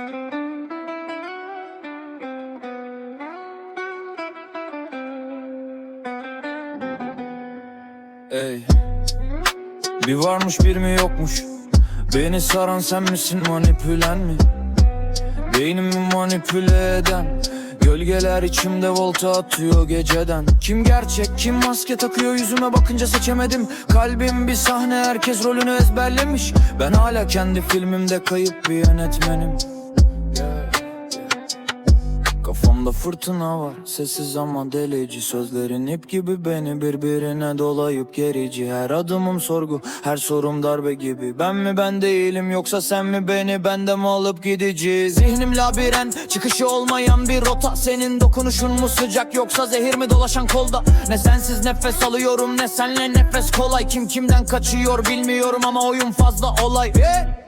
Ey Bir varmış bir mi yokmuş? Beni saran sen misin manipülen mi? Beynimi manipüle eden Gölgeler içimde volta atıyor geceden. Kim gerçek kim maske takıyor yüzüme bakınca seçemedim. Kalbim bir sahne herkes rolünü ezberlemiş. Ben hala kendi filmimde kayıp bir yönetmenim Kafamda fırtına var Sessiz ama delici. Sözlerin ip gibi beni birbirine dolayıp gerici. Her adımım sorgu Her sorum darbe gibi. Ben mi ben değilim yoksa sen mi beni benden mi alıp gidici Zihnim labirent Çıkışı olmayan bir rota. Senin dokunuşun mu sıcak yoksa zehir mi dolaşan kolda? Ne sensiz nefes alıyorum ne senle nefes kolay. Kim kimden kaçıyor bilmiyorum ama oyun fazla olay. Yeah.